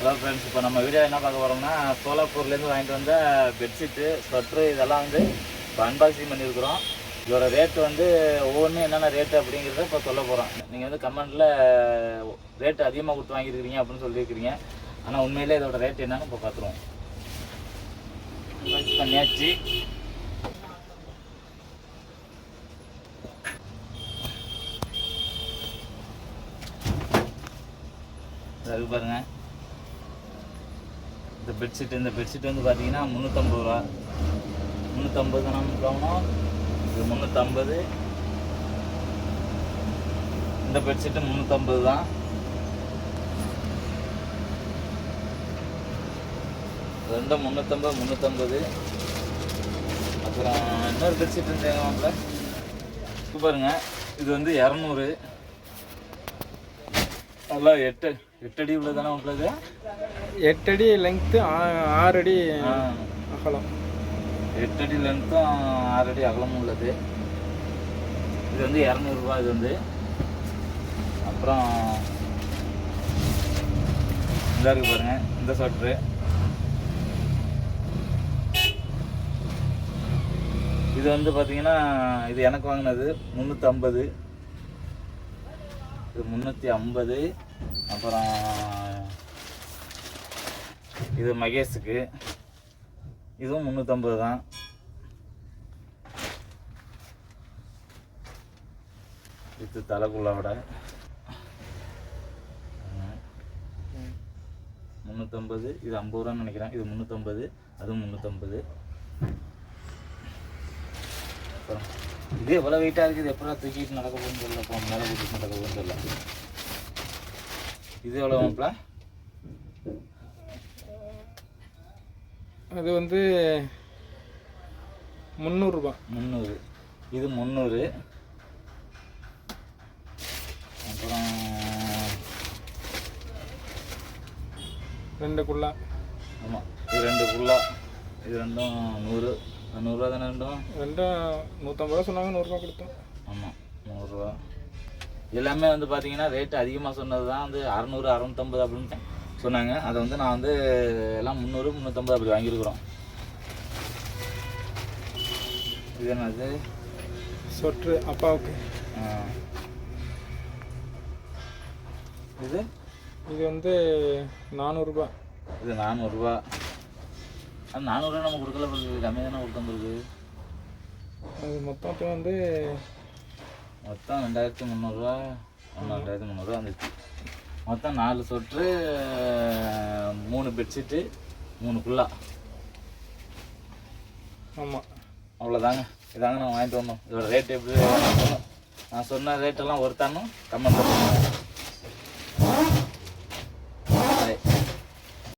Hello friends இப்போ நம்ம video என்ன பார்க்க போகிறோம்னா சோலாப்பூர்லேருந்து வாங்கிட்டு வந்த பெட்ஷீட்டு ஸ்வெட்ரு இதெல்லாம் வந்து இப்போ அன்பாக்சிங் பண்ணியிருக்கிறோம். இதோட ரேட் வந்து ஒவ்வொன்றும் என்னென்ன ரேட்டு அப்படிங்கிறத இப்போ சொல்ல போகிறோம் நீங்கள் வந்து கமெண்ட்டில் ரேட்டு அதிகமாக கொடுத்து வாங்கியிருக்கிறீங்க அப்படின்னு சொல்லியிருக்கிறீங்க. ஆனால் உண்மையிலே இதோட ரேட் என்னன்னு இப்போ பார்த்துருவோம். பண்ணியாச்சு. அது பாருங்க. இந்த பெட்ஷீட் இந்த பெட்ஷீட் வந்து பார்த்தீங்கன்னா முந்நூற்றம்பது ரூபா. முந்நூற்றம்பது நம்ம கவனம். இது முந்நூற்றம்பது. இந்த பெட்ஷீட்டு முந்நூற்றம்பது தான். ரெண்டு முந்நூற்றம்பது முந்நூற்றம்பது. அப்புறம் இன்னொரு பெட்ஷீட் இருந்தாங்க இப்போ பாருங்க. இது வந்து இரநூறு. நல்லா எட்டு எட்டு அடி உள்ளதானே உங்களுக்கு? எட்டடி லெங்க்த்து ஆறு அடி அகலம். எட்டு அடி லென்த்தும் ஆறு அடி அகலமும் உள்ளது. இது வந்து இரநூறுபா இது வந்து. அப்புறம் இந்த இருக்கு பாருங்க இந்த ஸ்வெட்ரு இது வந்து பார்த்தீங்கன்னா இது எனக்கு வாங்கினது முந்நூற்றம்பது இருக்குது முந்நூற்றி ஐம்பது. அப்புறம் இது மகேஷுக்கு. இதுவும் முந்நூற்றம்பது தான். இது தலைக்குள்ளோட முந்நூற்றம்பது இது ஐம்பது ரூபான்னு நினைக்கிறேன். இது முந்நூற்றம்பது அதுவும் முந்நூற்றம்பது அப்புறம் இது எவ்வளோ வெயிட்டாக இருக்குது எப்படா தூக்கிட்டு நடக்க போகுதுன்னு தெரியல இப்போ மேலே போட்டுட்டு நடக்க போகுதுன்னு தெரியல இது எவ்வளோ மாப்பிள? அது வந்து முந்நூறுரூபா முந்நூறு. இது முந்நூறு. அப்புறம் ரெண்டு குள்ளா ஆமாம் இது ரெண்டு ஃபுல்லா இது ரெண்டும் நூறு. நூறுரூவா தானே ரெண்டும் ரெண்டும் நூற்றம்பது ரூபா சொன்னாங்க நூறுரூவா கொடுத்தோம். ஆமாம் நூறுரூவா. எல்லாமே வந்து பார்த்தீங்கன்னா ரேட்டு அதிகமாக சொன்னது தான் வந்து அறநூறு அறநூற்றம்பது அப்படின்னு சொன்னாங்க. அதை வந்து நான் வந்து எல்லாம் முந்நூறு முந்நூற்றம்பது அப்படி வாங்கியிருக்கிறோம். இது என்னது? சொட்ரு அப்பாவுக்கு. இது? இது வந்து நானூறுரூபா இது நானூறுரூவா அது நானூறுரூவா நம்ம கொடுக்கல பிறகு கம்மியாக தானே கொடுத்தோம் அது மொத்தத்தில் வந்து மொத்தம் ரெண்டாயிரத்தி முந்நூறுரூவா ரெண்டாயிரத்தி முந்நூறுரூவா வந்துச்சு. மொத்தம் நாலு சொட்டு மூணு பெட்ஷீட்டு மூணு குல்லா ஆமாம் அவ்வளோதாங்க இதாங்க நான் வாங்கிட்டு வந்தோம். இதோட ரேட் எப்படி நான் சொன்ன ரேட்டெல்லாம் ஒருத்தானும் கமெண்ட் பண்ணுங்க